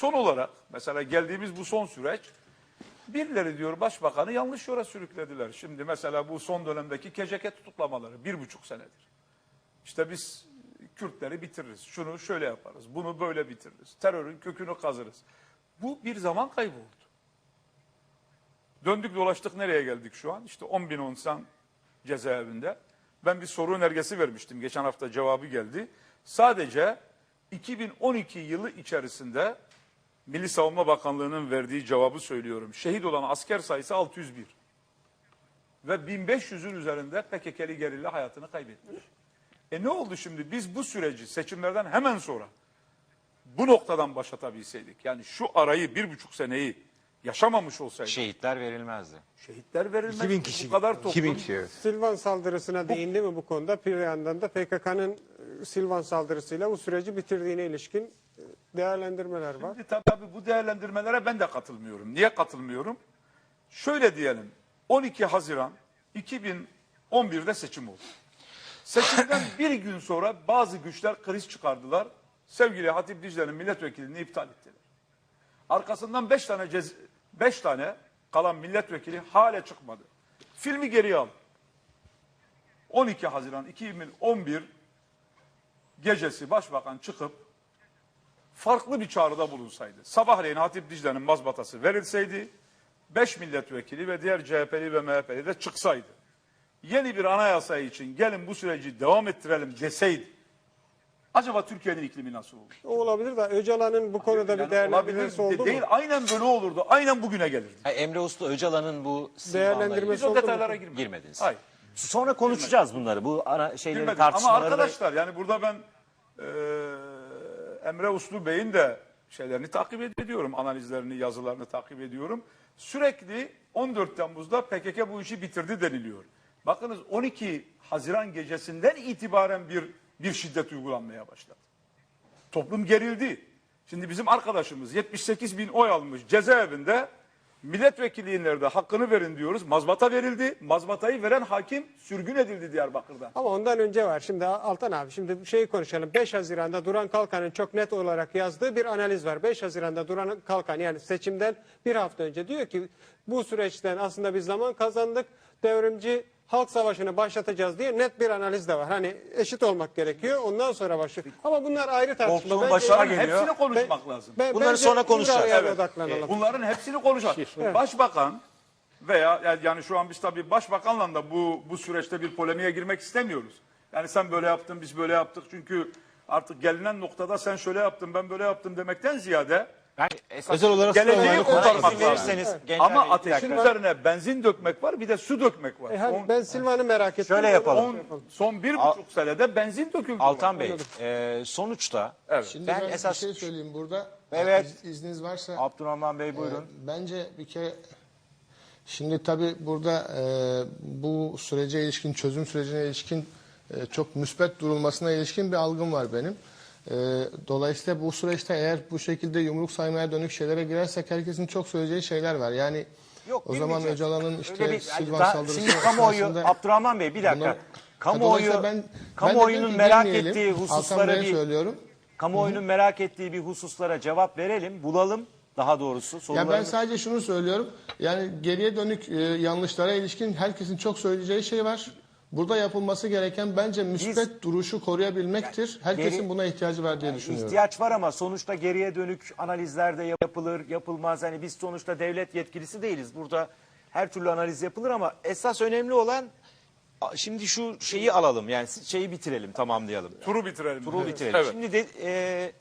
Son olarak mesela geldiğimiz bu son süreç birileri diyor başbakanı yanlış yola sürüklediler. Şimdi mesela bu son dönemdeki KCK tutuklamaları bir buçuk senedir. İşte biz Kürtleri bitiririz. Şunu şöyle yaparız. Bunu böyle bitiririz. Terörün kökünü kazırız. Bu bir zaman kaybı oldu. Döndük dolaştık nereye geldik şu an? İşte 10 bin insan cezaevinde. Ben bir soru önergesi vermiştim. Geçen hafta cevabı geldi. Sadece 2012 yılı içerisinde Milli Savunma Bakanlığı'nın verdiği cevabı söylüyorum. Şehit olan asker sayısı 601. Ve 1500'ün üzerinde PKK'li gerilla hayatını kaybetmiş. E ne oldu şimdi? Biz bu süreci seçimlerden hemen sonra bu noktadan başlatabilseydik. Yani şu arayı bir buçuk seneyi yaşamamış olsaydık. Şehitler verilmezdi. Şehitler verilmez. 2000 kişi. Bu kadar toplum. 2000 kişi evet. Silvan saldırısına değindi mi bu konuda? Bir yandan da PKK'nın e, Silvan saldırısıyla bu süreci bitirdiğine ilişkin değerlendirmeler var. Şimdi tabii bu değerlendirmelere ben de katılmıyorum. Niye katılmıyorum? Şöyle diyelim. 12 Haziran 2011'de seçim oldu. Seçimden bir gün sonra bazı güçler kriz çıkardılar. Sevgili Hatip Dicle'nin milletvekilini iptal ettiler. Arkasından 5 tane cez 5 tane kalan milletvekili hala çıkmadı. Filmi geriye al. 12 Haziran 2011 gecesi başbakan çıkıp farklı bir çağrıda bulunsaydı. Sabahleyin Hatip Dicle'nin mazbatası verilseydi, 5 milletvekili ve diğer CHP'li ve MHP'li de çıksaydı. Yeni bir anayasa için gelin bu süreci devam ettirelim deseydi. Acaba Türkiye'nin iklimi nasıl olur? O olabilir de Öcalan'ın bu konuda Yani bir değerlendirmesi olabilir oldu değil, mu? aynen böyle olurdu. Aynen bugüne gelirdi. Ha, Emre Uslu Öcalan'ın bu Değerlendirmesi Biz o oldu detaylara girmedik. girmediniz. Hayır. Sonra konuşacağız bunları. Bu ara şeyleri Girmedik. Ama tartışmaları da- arkadaşlar yani burada ben e, Emre Uslu Bey'in de şeylerini takip ediyorum. Analizlerini, yazılarını takip ediyorum. Sürekli 14 Temmuz'da PKK bu işi bitirdi deniliyor. Bakınız 12 Haziran gecesinden itibaren bir bir şiddet uygulanmaya başladı. Toplum gerildi. Şimdi bizim arkadaşımız 78 bin oy almış cezaevinde milletvekilliğinde hakkını verin diyoruz. Mazbata verildi. Mazbatayı veren hakim sürgün edildi Diyarbakır'da. Ama ondan önce var. Şimdi Altan abi şimdi şeyi konuşalım. 5 Haziran'da Duran Kalkan'ın çok net olarak yazdığı bir analiz var. 5 Haziran'da Duran Kalkan yani seçimden bir hafta önce diyor ki bu süreçten aslında biz zaman kazandık. Devrimci halk savaşını başlatacağız diye net bir analiz de var. Hani eşit olmak gerekiyor. Ondan sonra başlıyor. Ama bunlar ayrı tartışma. Korktuğun Bence- başına geliyor. hepsini konuşmak lazım. Ben- Bunları sonra konuşacağız. Evet. odaklanalım. Bunların hepsini konuşacağız. Başbakan veya yani şu an biz tabii başbakanla da bu bu süreçte bir polemiğe girmek istemiyoruz. Yani sen böyle yaptın biz böyle yaptık çünkü artık gelinen noktada sen şöyle yaptın ben böyle yaptım demekten ziyade Ben esas Özel olarak Geleceği kurtarmak izin lazım. verirseniz ama bir ateşin dakika. üzerine benzin dökmek var bir de su dökmek var. E hadi son, ben Silvan'ı merak ettim. Şöyle yapalım. son, son bir buçuk senede benzin döküldü. Altan Bey, e, sonuçta Evet. Şimdi ben, ben, esas bir şey söyleyeyim burada. Evet. İz- izniniz varsa. Abdurrahman Bey buyurun. e, bence bir kere şimdi tabii burada e, bu sürece ilişkin, çözüm sürecine ilişkin e, çok müspet durulmasına ilişkin bir algım var benim. E, dolayısıyla bu süreçte eğer bu şekilde yumruk saymaya dönük şeylere girersek herkesin çok söyleyeceği şeyler var. Yani Yok, o zaman. Öcalan'ın Öyle işte bir- Silvan daha- saldırısı Şimdi kamuoyu, Abdurrahman Bey bir dakika. Bunlar- kamuoyu, ben- ben kamuoyunun ki merak ettiği hususlara bir, söylüyorum. kamuoyunun merak ettiği bir hususlara cevap verelim, bulalım daha doğrusu. Ya ben sadece şunu söylüyorum. Yani geriye dönük e, yanlışlara ilişkin herkesin çok söyleyeceği şey var. Burada yapılması gereken bence müspet duruşu koruyabilmektir. Herkesin geri- buna ihtiyacı var diye düşünüyorum. İhtiyaç var ama sonuçta geriye dönük analizler de yapılır, yapılmaz. Hani biz sonuçta devlet yetkilisi değiliz. Burada her türlü analiz yapılır ama esas önemli olan şimdi şu şeyi alalım. Yani şeyi bitirelim, tamamlayalım. Turu bitirelim. Turu Evet. bitirelim. Evet. Şimdi de e,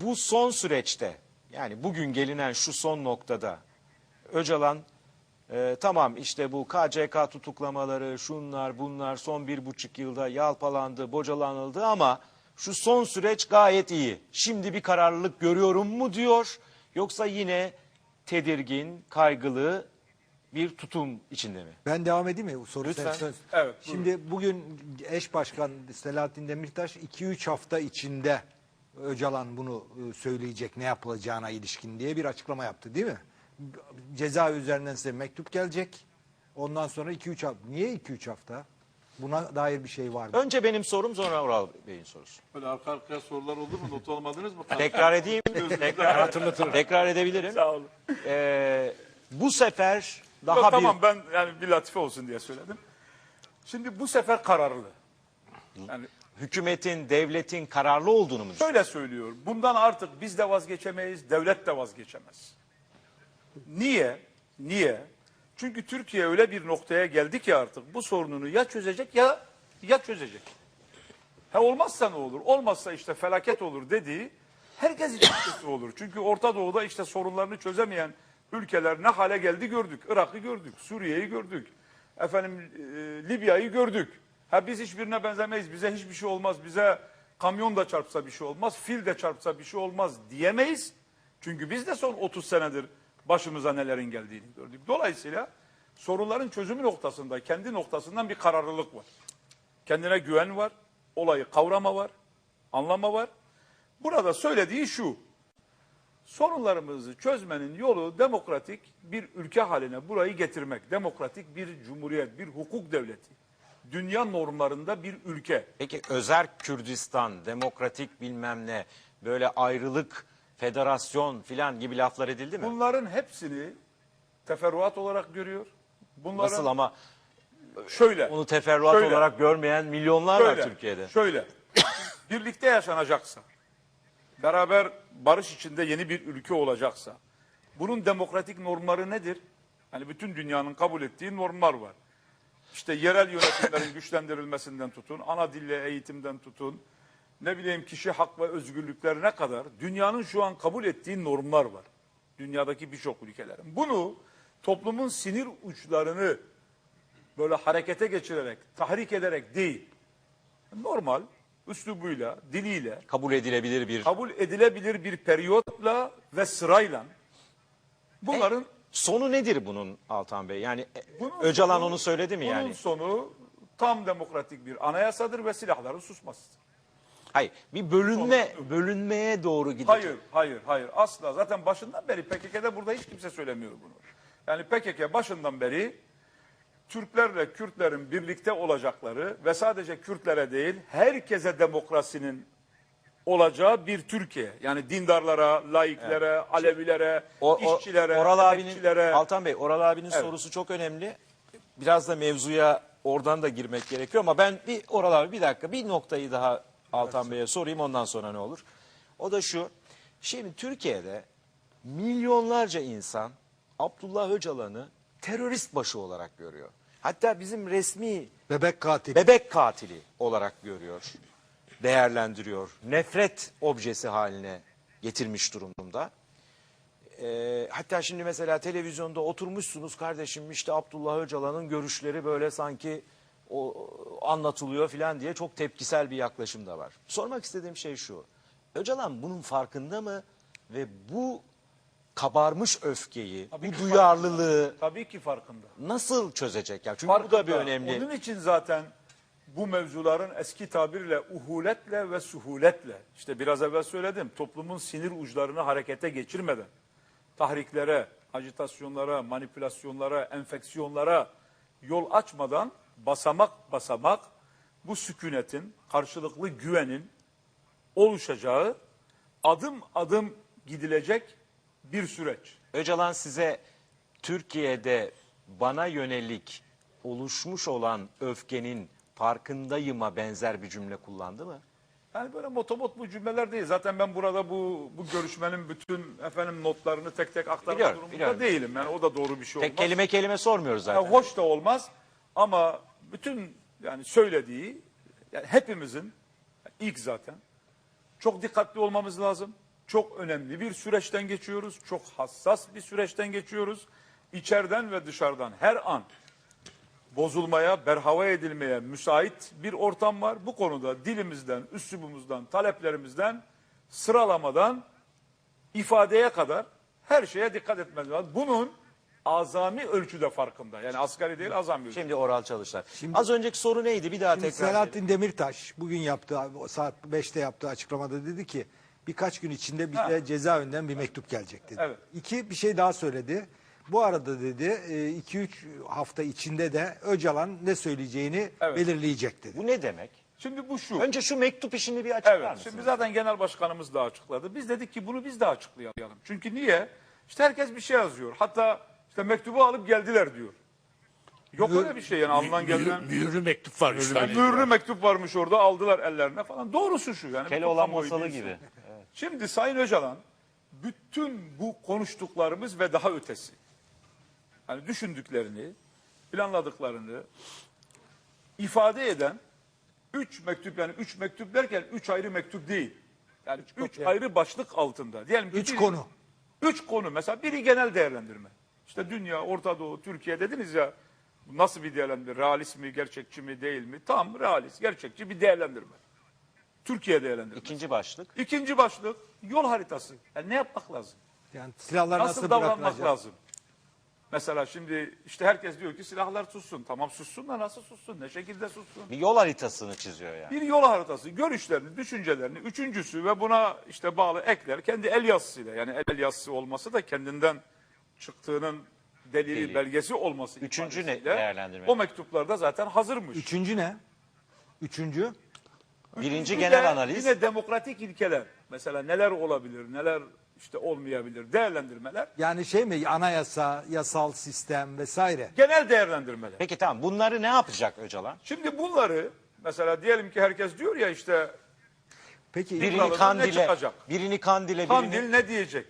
bu son süreçte yani bugün gelinen şu son noktada Öcalan e, tamam işte bu KCK tutuklamaları şunlar bunlar son bir buçuk yılda yalpalandı, bocalanıldı ama şu son süreç gayet iyi. Şimdi bir kararlılık görüyorum mu diyor yoksa yine tedirgin, kaygılı bir tutum içinde mi? Ben devam edeyim mi? Soru Lütfen. sen- sen- Evet, Şimdi bugün eş başkan Selahattin Demirtaş 2-3 hafta içinde Öcalan bunu e, söyleyecek ne yapılacağına ilişkin diye bir açıklama yaptı değil mi? Ceza üzerinden size mektup gelecek. Ondan sonra 2-3 hafta. Niye 2-3 hafta? Buna dair bir şey var mı? Önce benim sorum sonra Oral Bey'in sorusu. Böyle arka arkaya sorular oldu mu? Not almadınız mı? Tekrar edeyim. tekrar, tekrar edebilirim. Sağ olun. Ee, bu sefer daha Yok, bir tamam ben yani bir latife olsun diye söyledim. Şimdi bu sefer kararlı. Yani hükümetin, devletin kararlı olduğunu mu şöyle söylüyor. Bundan artık biz de vazgeçemeyiz, devlet de vazgeçemez. Niye? Niye? Çünkü Türkiye öyle bir noktaya geldi ki artık bu sorununu ya çözecek ya ya çözecek. Ha olmazsa ne olur? Olmazsa işte felaket olur dediği herkes için kötü olur. Çünkü Orta Doğu'da işte sorunlarını çözemeyen ülkeler ne hale geldi gördük. Irak'ı gördük, Suriye'yi gördük. Efendim e, Libya'yı gördük. Ha biz hiçbirine benzemeyiz. Bize hiçbir şey olmaz. Bize kamyon da çarpsa bir şey olmaz. Fil de çarpsa bir şey olmaz diyemeyiz. Çünkü biz de son 30 senedir başımıza nelerin geldiğini gördük. Dolayısıyla sorunların çözümü noktasında kendi noktasından bir kararlılık var. Kendine güven var, olayı kavrama var, anlama var. Burada söylediği şu, sorunlarımızı çözmenin yolu demokratik bir ülke haline burayı getirmek. Demokratik bir cumhuriyet, bir hukuk devleti. Dünya normlarında bir ülke. Peki Özerk Kürdistan, demokratik bilmem ne, böyle ayrılık, federasyon filan gibi laflar edildi mi? Bunların hepsini teferruat olarak görüyor. Bunların Nasıl ama şöyle. onu teferruat şöyle, olarak görmeyen milyonlar şöyle, var Türkiye'de. Şöyle. birlikte yaşanacaksa, beraber barış içinde yeni bir ülke olacaksa, bunun demokratik normları nedir? Hani bütün dünyanın kabul ettiği normlar var. İşte yerel yönetimlerin güçlendirilmesinden tutun, ana dille eğitimden tutun, ne bileyim kişi hak ve özgürlüklerine kadar dünyanın şu an kabul ettiği normlar var. Dünyadaki birçok ülkelerin. Bunu toplumun sinir uçlarını böyle harekete geçirerek, tahrik ederek değil, normal, üslubuyla, diliyle, Kabul edilebilir bir... kabul edilebilir bir periyotla ve sırayla bunların Sonu nedir bunun Altan Bey? Yani e, bunun Öcalan sonu- onu söyledi mi bunun yani? sonu tam demokratik bir anayasadır ve silahların susmasıdır. Hayır, bir bölünme bölünmeye doğru gidecek. Hayır, hayır, hayır. Asla. Zaten başından beri PKK'da burada hiç kimse söylemiyor bunu. Yani PKK başından beri Türklerle Kürtlerin birlikte olacakları ve sadece Kürtlere değil herkese demokrasinin olacağı bir Türkiye. Yani dindarlara, laiklere, Alevilere, O, o, işçilere, Oral abinin, emekçilere. Altan Bey, Oral abinin sorusu çok önemli. Biraz da mevzuya oradan da girmek gerekiyor ama ben bir Oral abi bir dakika bir noktayı daha Altan Bey'e sorayım ondan sonra ne olur? O da şu. Şimdi Türkiye'de milyonlarca insan Abdullah Öcalan'ı terörist başı olarak görüyor. Hatta bizim resmi Bebek katil. bebek katili olarak görüyor, değerlendiriyor, nefret objesi haline getirmiş durumda. Ee, hatta şimdi mesela televizyonda oturmuşsunuz kardeşim işte Abdullah Öcalan'ın görüşleri böyle sanki o, anlatılıyor filan diye çok tepkisel bir yaklaşım da var. Sormak istediğim şey şu. Öcalan bunun farkında mı ve bu kabarmış öfkeyi, Tabii bu duyarlılığı Tabii ki farkında. nasıl çözecek? ya? Çünkü bu da bir Farkında. önemli. Onun için zaten bu mevzuların eski tabirle uhuletle ve suhuletle işte biraz evvel söyledim toplumun sinir uçlarını harekete geçirmeden tahriklere, agitasyonlara, manipülasyonlara, enfeksiyonlara yol açmadan basamak basamak bu sükunetin, karşılıklı güvenin oluşacağı adım adım gidilecek bir süreç. Öcalan size Türkiye'de bana yönelik oluşmuş olan öfkenin farkındayıma benzer bir cümle kullandı mı? Yani böyle motomot bu cümleler değil. Zaten ben burada bu bu görüşmenin bütün efendim notlarını tek tek aktarma Biliyorum, durumunda biliyorum. değilim. Yani o da doğru bir şey Tek olmaz. kelime kelime sormuyoruz zaten. Yani hoş da olmaz ama bütün yani söylediği yani hepimizin ilk zaten çok dikkatli olmamız lazım. Çok önemli bir süreçten geçiyoruz. Çok hassas bir süreçten geçiyoruz. İçeriden ve dışarıdan her an bozulmaya, berhava edilmeye müsait bir ortam var. Bu konuda dilimizden, üslubumuzdan, taleplerimizden, sıralamadan ifadeye kadar her şeye dikkat etmemiz lazım. Bunun azami ölçüde farkında. Yani asgari değil azami ölçüde. Şimdi oral çalışlar. Az önceki soru neydi? Bir daha Şimdi tekrar edelim. Selahattin Demirtaş bugün yaptığı saat 5'te yaptığı açıklamada dedi ki birkaç gün içinde bize Ha. cezaevinden bir mektup gelecek dedi. Evet. İki bir şey daha söyledi. Bu arada dedi 2-3 hafta içinde de Öcalan ne söyleyeceğini Evet. belirleyecek dedi. Bu ne demek? Şimdi bu şu. Önce şu mektup işini bir açıklar Evet, mısınız? şimdi zaten genel başkanımız da açıkladı. Biz dedik ki bunu biz de açıklayalım. Çünkü niye? İşte herkes bir şey yazıyor. Hatta işte mektubu alıp geldiler diyor. Yok öyle bir şey yani alınan gelinen. Mühürlü mektup var. üç tane. Mühürlü mektup varmış orada aldılar ellerine falan. Doğrusu şu yani. Keloğlan kamuoyu masalı gibi. Şimdi Sayın Öcalan bütün bu konuştuklarımız ve daha ötesi. Hani düşündüklerini, planladıklarını ifade eden üç mektup yani üç mektup derken üç ayrı mektup değil. Yani üç, ayrı başlık altında. Diyelim ki Üç biri- konu. Üç konu mesela biri genel değerlendirme. İşte dünya, Orta Doğu, Türkiye dediniz ya nasıl bir değerlendirme? Realist mi, gerçekçi mi, değil mi? Tam realist, gerçekçi bir değerlendirme. Türkiye değerlendirme. İkinci başlık. İkinci başlık yol haritası. Yani ne yapmak lazım? Yani silahlar Nasıl, nasıl, davranmak lazım? Mesela şimdi işte herkes diyor ki silahlar sussun. Tamam sussun da nasıl sussun? Ne şekilde sussun? Bir yol haritasını çiziyor yani. Bir yol haritası, görüşlerini, düşüncelerini. Üçüncüsü ve buna işte bağlı ekler kendi el yazısıyla. Yani el yazısı olması da kendinden çıktığının delili, Delil. belgesi olması Üçüncü ne ifadesiyle değerlendirme? O mektuplarda zaten hazırmış. Üçüncü ne? Üçüncü Birinci Bir genel de analiz. Yine demokratik ilkeler. Mesela neler olabilir, neler işte olmayabilir değerlendirmeler. yani şey mi anayasa, yasal sistem vesaire. Genel değerlendirmeler. Peki tamam bunları ne yapacak Öcalan? Şimdi bunları mesela diyelim ki herkes diyor ya işte Peki Birini ne kandile, çıkacak? birini kandile, Kandil birini... ne diyecek?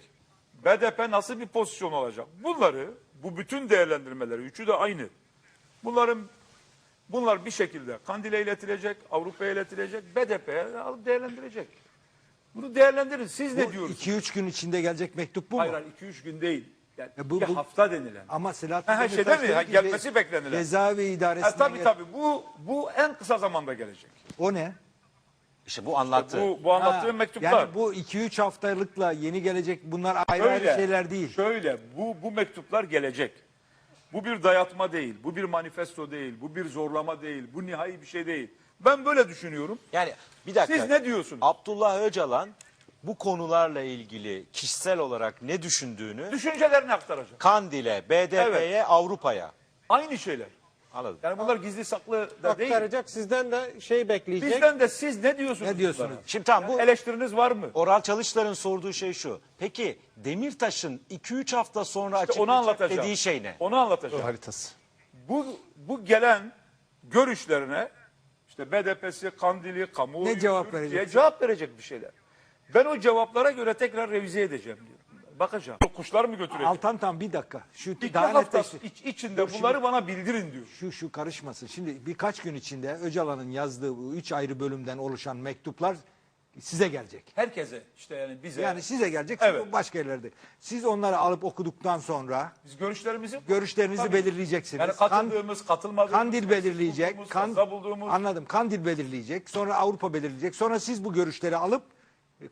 BDP nasıl bir pozisyon olacak? Bunları, bu bütün değerlendirmeleri, üçü de aynı. Bunların bunlar bir şekilde Kandil'e iletilecek, Avrupa'ya iletilecek, BDP'ye alıp değerlendirecek. Bunu değerlendirin. Siz ne diyorsunuz? 2-3 gün içinde gelecek mektup bu mu? Hayır, hayır, iki üç gün değil. Yani E bu- iki bu- hafta denilen. Ama Selahattin Ha, şeyde mi? Ha, gelmesi beklenilen. Cezaevi idaresinden Ha, tabii gel- tabii. Bu, bu en kısa zamanda gelecek. O ne? İşte bu anlattı. Bu, bu anlattığım Ha, mektuplar. Yani bu 2-3 haftalıkla yeni gelecek bunlar ayrı ayrı şeyler değil. Şöyle bu, bu mektuplar gelecek. Bu bir dayatma değil, bu bir manifesto değil, bu bir zorlama değil, bu nihai bir şey değil. Ben böyle düşünüyorum. Yani bir dakika. Siz ne diyorsunuz? Abdullah Öcalan bu konularla ilgili kişisel olarak ne düşündüğünü Düşüncelerini aktaracak. Kandil'e, BDP'ye, Avrupa'ya. Aynı şeyler. Anladım. Yani bunlar gizli saklı da değil. Aktaracak sizden de şey bekleyecek. Bizden de siz ne diyorsunuz? Ne diyorsunuz? bunlara? Şimdi tamam bu Eleştiriniz var mı? Oral Çalışlar'ın sorduğu şey şu. Peki Demirtaş'ın 2-3 hafta sonra İşte onu açıklayacak anlatacağım. dediği şey ne? Onu anlatacağım. Haritası. Bu, bu gelen görüşlerine işte BDP'si, Kandili, kamuoyu, Ne cevap Türkiye verecek? cevap verecek bir şeyler. Ben o cevaplara göre tekrar revize edeceğim diyor. Bakacağım. Kuşlar mı götürecek? Altan tam bir dakika. Şu İki daha hafta netleşti. iç- içinde bunları bana bildirin diyor. Şu şu karışmasın. Şimdi birkaç gün içinde Öcalan'ın yazdığı bu üç ayrı bölümden oluşan mektuplar size gelecek. Herkese işte yani bize. Yani size gelecek Evet. başka yerlerde. Siz onları alıp okuduktan sonra biz görüşlerimizi görüşlerinizi Tabii. belirleyeceksiniz. Yani Kan- katıldığımız, katılmadığımız, Kandil belirleyecek. Kan, fazla bulduğumuz. anladım. Kandil belirleyecek. Sonra Avrupa belirleyecek. Sonra siz bu görüşleri alıp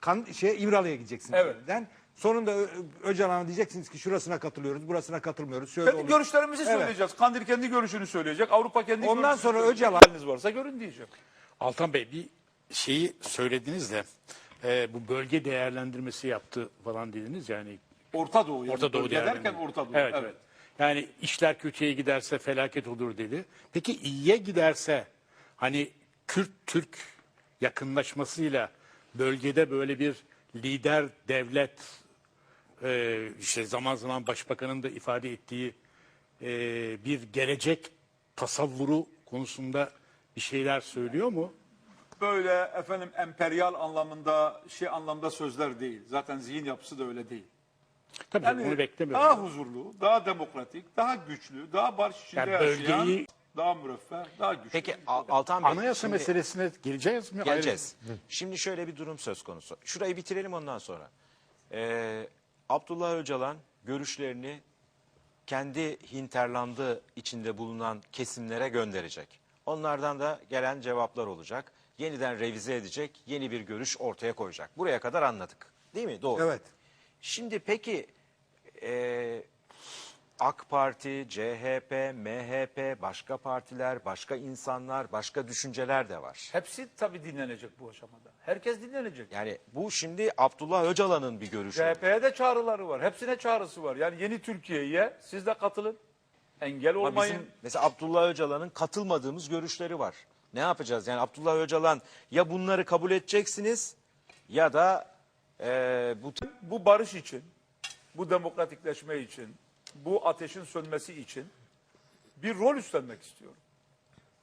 kan, şey İmralı'ya gideceksiniz. Evet. yeniden. Sonunda Ö- Öcalan'a diyeceksiniz ki şurasına katılıyoruz, burasına katılmıyoruz. Şöyle Kendi oluyor. görüşlerimizi Evet. söyleyeceğiz. Kandil kendi görüşünü söyleyecek. Avrupa kendi Ondan görüşünü sonra söyleyecek. Öcalan- Haliniz varsa görün diyecek. Altan Bey bir şeyi söylediniz de e, bu bölge değerlendirmesi yaptı falan dediniz yani Orta Doğu. Yani Orta Doğu bölge derken değerlendirme. Orta Doğu. Evet, Evet. evet. Yani işler kötüye giderse felaket olur dedi. Peki iyiye giderse hani Kürt-Türk yakınlaşmasıyla bölgede böyle bir lider devlet e, işte zaman zaman başbakanın da ifade ettiği e, bir gelecek tasavvuru konusunda bir şeyler söylüyor mu? Böyle efendim emperyal anlamında şey anlamda sözler değil. Zaten zihin yapısı da öyle değil. Tabii Yani onu beklemiyorum. daha huzurlu, daha demokratik, daha güçlü, daha barış içinde Yani yaşayan, bölgeyi- daha müreffeh, daha güçlü. Peki Al- Altan Bey. Anayasa şimdi- meselesine geleceğiz mi? Geleceğiz. Şimdi şöyle bir durum söz konusu. Şurayı bitirelim ondan sonra. Ee, Abdullah Öcalan görüşlerini kendi hinterlandı içinde bulunan kesimlere gönderecek. Onlardan da gelen cevaplar olacak. Yeniden revize edecek, yeni bir görüş ortaya koyacak. Buraya kadar anladık. Değil mi? Doğru. Evet. Şimdi peki e, AK Parti, CHP, MHP, başka partiler, başka insanlar, başka düşünceler de var. Hepsi tabii dinlenecek bu aşamada. Herkes dinlenecek. Yani bu şimdi Abdullah Öcalan'ın bir görüşü. CHP'ye de çağrıları var. Hepsine çağrısı var. Yani yeni Türkiye'ye siz de katılın. Engel Ama olmayın. bizim mesela Abdullah Öcalan'ın katılmadığımız görüşleri var. Ne yapacağız? Yani Abdullah Öcalan ya bunları kabul edeceksiniz ya da eee, bu Bu barış için, bu demokratikleşme için, bu ateşin sönmesi için bir rol üstlenmek istiyorum.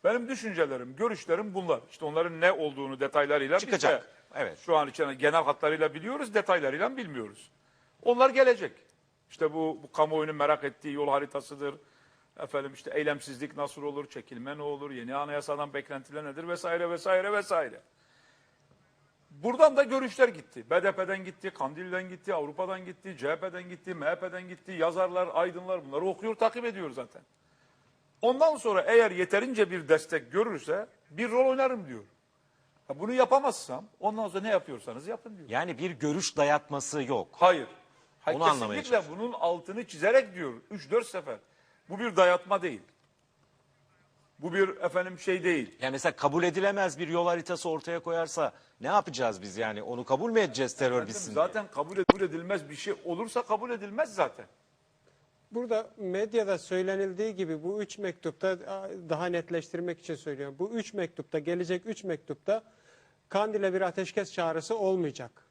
Benim düşüncelerim, görüşlerim bunlar. İşte onların ne olduğunu detaylarıyla biz Çıkacak. de Evet. Şu an için genel hatlarıyla biliyoruz, detaylarıyla bilmiyoruz. Onlar gelecek. İşte bu, bu kamuoyunun merak ettiği yol haritasıdır. Efendim işte eylemsizlik nasıl olur, çekilme ne olur, yeni anayasadan beklentiler nedir vesaire vesaire vesaire. Buradan da görüşler gitti. BDP'den gitti, Kandil'den gitti, Avrupa'dan gitti, CHP'den gitti, MHP'den gitti. Yazarlar, aydınlar bunları okuyor, takip ediyor zaten. Ondan sonra eğer yeterince bir destek görürse bir rol oynarım diyor. Bunu yapamazsam ondan sonra ne yapıyorsanız yapın diyor. yani bir görüş dayatması yok. Hayır. Hayır Onu anlamaya kesinlikle bunun altını çizerek diyor. 3-4 sefer. Bu bir dayatma değil. Bu bir efendim şey değil. Yani mesela kabul edilemez bir yol haritası ortaya koyarsa ne yapacağız biz yani? Onu kabul mü edeceğiz terör bitsin diye? Zaten kabul kabul edilmez bir şey olursa kabul edilmez zaten. Burada medyada söylenildiği gibi bu üç mektupta daha netleştirmek için söylüyorum. Bu üç mektupta gelecek üç mektupta Kandil'e bir ateşkes çağrısı olmayacak.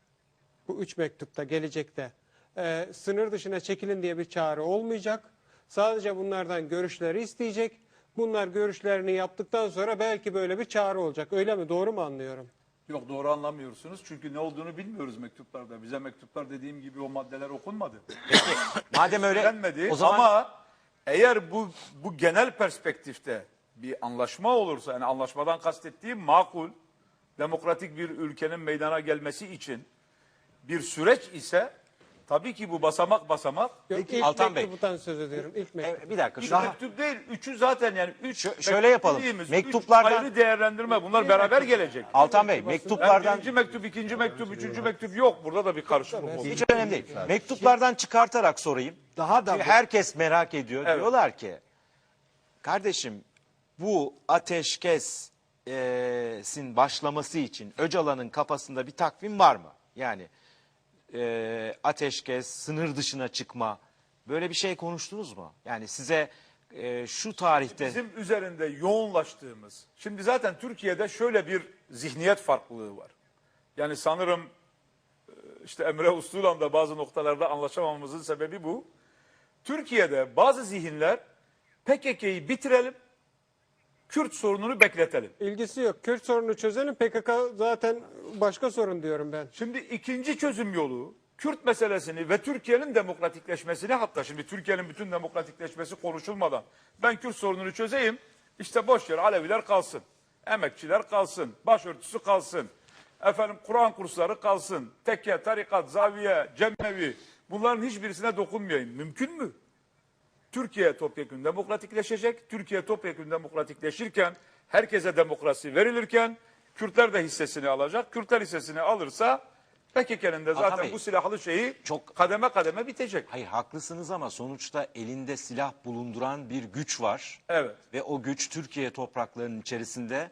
Bu üç mektupta gelecekte. Ee, sınır dışına çekilin diye bir çağrı olmayacak. Sadece bunlardan görüşleri isteyecek. Bunlar görüşlerini yaptıktan sonra belki böyle bir çağrı olacak. Öyle mi? Doğru mu anlıyorum? Yok doğru anlamıyorsunuz. Çünkü ne olduğunu bilmiyoruz mektuplarda. Bize mektuplar dediğim gibi o maddeler okunmadı. Madem öyle Denmedi. o zaman Ama eğer bu bu genel perspektifte bir anlaşma olursa yani anlaşmadan kastettiğim makul demokratik bir ülkenin meydana gelmesi için bir süreç ise tabii ki bu basamak basamak Yok, ilk Altan Bey. mektuptan söz ediyorum. İlk mektup. E, bir dakika üç şu mektup değil. Üçü zaten yani üç Şö- şöyle yapalım. dediğimiz Mektuplardan- üç ayrı değerlendirme bunlar beraber gelecek. Altan Bey Yani mektuplardan birinci mektup, ikinci mektup, üçüncü mektup yok. Burada da bir karışıklık oldu. hiç önemli değil. Mektuplardan çıkartarak sorayım. Daha da Çünkü herkes merak ediyor. Evet. Diyorlar ki kardeşim bu ateşkes sin başlaması için Öcalan'ın kafasında bir takvim var mı? Yani e, ateşkes, sınır dışına çıkma böyle bir şey konuştunuz mu? Yani size e, şu tarihte Bizim üzerinde yoğunlaştığımız, şimdi zaten Türkiye'de şöyle bir zihniyet farklılığı var. Yani sanırım e, işte Emre Uslu'yla bazı noktalarda anlaşamamamızın sebebi bu. Türkiye'de bazı zihinler PKK'yı bitirelim, Kürt sorununu bekletelim. İlgisi yok. Kürt sorunu çözelim. PKK zaten başka sorun diyorum ben. Şimdi ikinci çözüm yolu Kürt meselesini ve Türkiye'nin demokratikleşmesini hatta şimdi Türkiye'nin bütün demokratikleşmesi konuşulmadan ben Kürt sorununu çözeyim işte boş yer Aleviler kalsın. Emekçiler kalsın. Başörtüsü kalsın. Efendim Kur'an kursları kalsın. Tekke, tarikat, zaviye, cemmevi bunların hiçbirisine dokunmayayım. Mümkün mü? Türkiye topyekun demokratikleşecek. Türkiye topyekun demokratikleşirken herkese demokrasi verilirken Kürtler de hissesini alacak. Kürtler hissesini alırsa PKK'nın da zaten Bey, bu silahlı şeyi çok- kademe kademe bitecek. Hayır haklısınız ama sonuçta elinde silah bulunduran bir güç var. Evet. Ve o güç Türkiye topraklarının içerisinde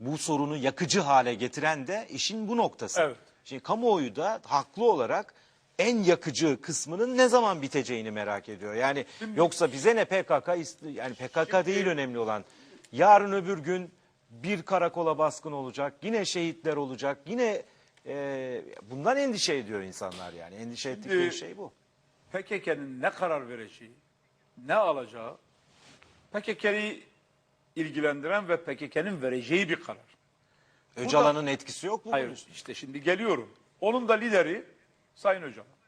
bu sorunu yakıcı hale getiren de işin bu noktası. Evet. Şimdi kamuoyu da haklı olarak en yakıcı kısmının ne zaman biteceğini merak ediyor. Yani yoksa bize ne PKK yani PKK değil önemli olan. Yarın öbür gün bir karakola baskın olacak, yine şehitler olacak, yine e, bundan endişe ediyor insanlar yani. Endişe ettikleri şey bu. PKK'nın ne karar vereceği, ne alacağı PKK'yi ilgilendiren ve PKK'nın vereceği bir karar. Öcalan'ın etkisi yok mu? bunun Hayır üstünde? işte şimdi geliyorum. Onun da lideri Sayın Öcalan.